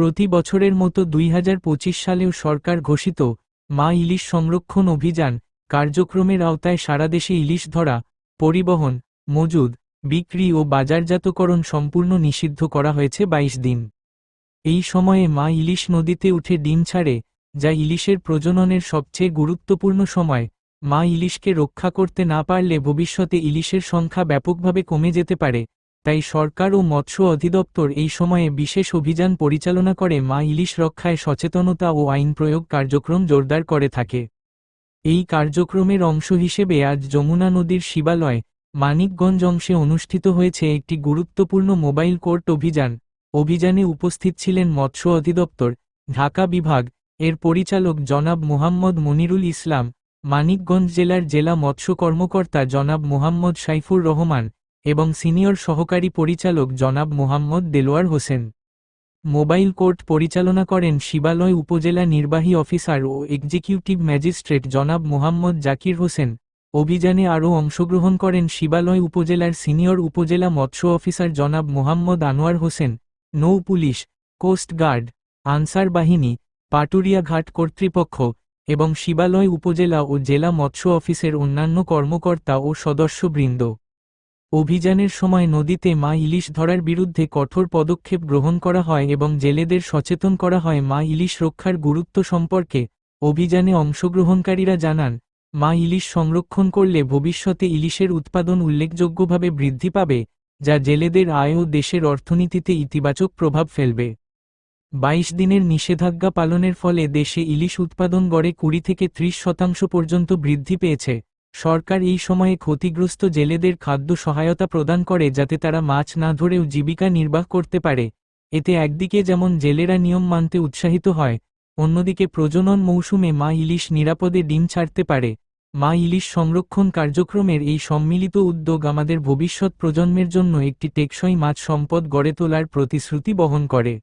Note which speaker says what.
Speaker 1: প্রতি বছরের মতো দুই হাজার পঁচিশ সালেও সরকার ঘোষিত মা ইলিশ সংরক্ষণ অভিযান কার্যক্রমের আওতায় সারা দেশে ইলিশ ধরা, পরিবহন, মজুদ, বিক্রি ও বাজারজাতকরণ সম্পূর্ণ নিষিদ্ধ করা হয়েছে ২২ দিন। এই সময়ে মা ইলিশ নদীতে উঠে ডিম ছাড়ে, যা ইলিশের প্রজননের সবচেয়ে গুরুত্বপূর্ণ সময়। মা ইলিশকে রক্ষা করতে না পারলে ভবিষ্যতে ইলিশের সংখ্যা ব্যাপকভাবে কমে যেতে পারে। তাই সরকার ও মৎস্য অধিদপ্তর এই সময়ে বিশেষ অভিযান পরিচালনা করে মা ইলিশ রক্ষায় সচেতনতা ও আইন প্রয়োগ কার্যক্রম জোরদার করে থাকে। এই কার্যক্রমের অংশ হিসেবে আজ যমুনা নদীর শিবালয়, মানিকগঞ্জ অংশে অনুষ্ঠিত হয়েছে একটি গুরুত্বপূর্ণ মোবাইল কোর্ট অভিযান। অভিযানে উপস্থিত ছিলেন মৎস্য অধিদপ্তর, ঢাকা বিভাগ, এর পরিচালক জনাব মোহাম্মদ মনিরুল ইসলাম, মানিকগঞ্জ জেলার জেলা মৎস্য কর্মকর্তা জনাব মোহাম্মদ সাইফুর রহমান এবং সিনিয়র সহকারী পরিচালক জনাব মোহাম্মদ দেলোয়ার হোসেন। মোবাইল কোর্ট পরিচালনা করেন শিবালয় উপজেলা নির্বাহী অফিসার ও এক্সিকিউটিভ ম্যাজিস্ট্রেট জনাব মোহাম্মদ জাকির হোসেন। অভিযানে আরও অংশগ্রহণ করেন শিবালয় উপজেলার সিনিয়র উপজেলা মৎস্য অফিসার জনাব মোহাম্মদ আনোয়ার হোসেন, নৌ পুলিশ, কোস্ট গার্ড, আনসার বাহিনী, পাটুরিয়া ঘাট কর্তৃপক্ষ এবং শিবালয় উপজেলা ও জেলা মৎস্য অফিসের অন্যান্য কর্মকর্তা ও সদস্যবৃন্দ। অভিযানের সময় নদীতে মা ইলিশ ধরার বিরুদ্ধে কঠোর পদক্ষেপ গ্রহণ করা হয় এবং জেলেদের সচেতন করা হয়। মা ইলিশ রক্ষার গুরুত্ব সম্পর্কে অভিযানে অংশগ্রহণকারীরা জানান, মা ইলিশ সংরক্ষণ করলে ভবিষ্যতে ইলিশের উৎপাদন উল্লেখযোগ্যভাবে বৃদ্ধি পাবে, যা জেলেদের আয় ও দেশের অর্থনীতিতে ইতিবাচক প্রভাব ফেলবে। বাইশ দিনের নিষেধাজ্ঞা পালনের ফলে দেশে ইলিশ উৎপাদন গড়ে কুড়ি থেকে ত্রিশ শতাংশ পর্যন্ত বৃদ্ধি পেয়েছে। সরকার এই সময়ে ক্ষতিগ্রস্ত জেলেদের খাদ্য সহায়তা প্রদান করে যাতে তারা মাছ না ধরেও জীবিকা নির্বাহ করতে পারে। এতে একদিকে যেমন জেলেরা নিয়ম মানতে উৎসাহিত হয়, অন্যদিকে প্রজনন মৌসুমে মা ইলিশ নিরাপদে ডিম ছাড়তে পারে। মা ইলিশ সংরক্ষণ কার্যক্রমের এই সম্মিলিত উদ্যোগ আমাদের ভবিষ্যৎ প্রজন্মের জন্য একটি টেকসই মাছ সম্পদ গড়ে তোলার প্রতিশ্রুতি বহন করে।